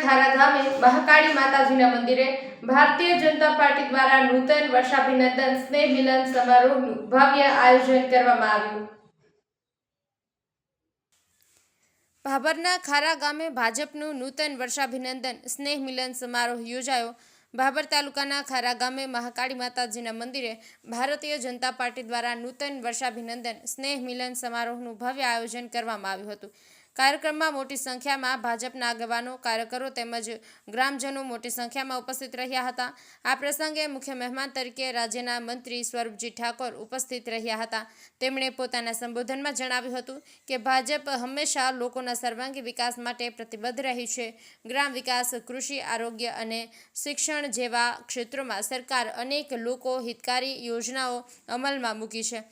ખારા ગામે મહાકાળી માતાજીના મંદિરે ભારતીય જનતા પાર્ટી દ્વારા નૂતન વર્ષાભિનંદન સ્નેહ મિલન સમારોહનું ભવ્ય આયોજન કરવામાં આવ્યું. ભાભરના ખારા ગામે ભાજપનું નૂતન વર્ષાભિનંદન સ્નેહ મિલન સમારોહ યોજાયો. ભાભર તાલુકાના ખારા ગામે મહાકાળી માતાજીના મંદિરે ભારતીય જનતા પાર્ટી દ્વારા નૂતન વર્ષાભિનંદન સ્નેહ મિલન સમારોહનું ભવ્ય આયોજન કરવામાં આવ્યું હતું. કાર્યક્રમમાં મોટી સંખ્યામાં ભાજપના આગેવાનો, કાર્યકરો તેમજ ગ્રામજનો મોટી સંખ્યામાં ઉપસ્થિત રહ્યા હતા. આ પ્રસંગે મુખ્ય મહેમાન તરીકે રાજ્યના મંત્રી સ્વરૂપજી ઠાકોર ઉપસ્થિત રહ્યા હતા. તેમણે પોતાના સંબોધનમાં જણાવ્યું હતું કે, ભાજપ હંમેશા લોકોના સર્વાંગી વિકાસ માટે પ્રતિબદ્ધ રહી છે. ગ્રામ વિકાસ, કૃષિ, આરોગ્ય અને શિક્ષણ જેવા ક્ષેત્રોમાં સરકાર અનેક લોકો હિતકારી યોજનાઓ અમલમાં મૂકી છે.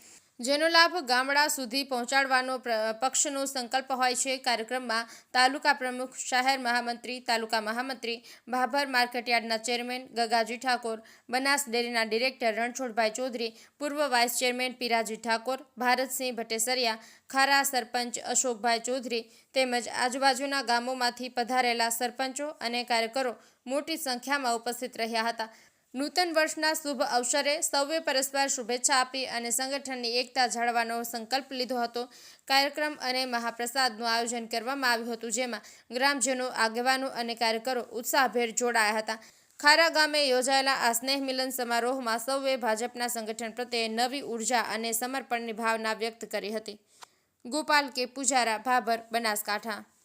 જેનો લાભ ગામડા સુધી પહોંચાડવાનો પક્ષનો સંકલ્પ હોય છે. કાર્યક્રમમાં તાલુકા પ્રમુખ, શહેર મહામંત્રી, તાલુકા મહામંત્રી, ભાભર માર્કેટયાર્ડના ચેરમેન ગગાજી ઠાકોર, બનાસ ડેરીના ડિરેક્ટર રણછોડભાઈ ચૌધરી, પૂર્વ વાઇસ ચેરમેન પીરાજી ઠાકોર, ભારતસિંહ ભટ્ટેસરિયા ખારા સરપંચ અશોકભાઈ ચૌધરી તેમજ આજુબાજુના ગામોમાંથી પધારેલા સરપંચો અને કાર્યકરો મોટી સંખ્યામાં ઉપસ્થિત રહ્યા હતા. નૂતન વર્ષના શુભ અવસરે સૌએ પરસ્પર શુભેચ્છા આપી અને સંગઠનની એકતા જાળવવાનો સંકલ્પ લીધો હતો. કાર્યક્રમ અને મહાપ્રસાદનું આયોજન કરવામાં આવ્યું હતું, જેમાં ગ્રામજનો, આગેવાનો અને કાર્યકરો ઉત્સાહભેર જોડાયા હતા. ખારા ગામે યોજાયેલા આ સ્નેહ મિલન સમારોહમાં સૌએ ભાજપના સંગઠન પ્રત્યે નવી ઊર્જા અને સમર્પણની ભાવના વ્યક્ત કરી હતી. ગોપાલ કે પૂજારા, ભાભર, બનાસકાંઠા.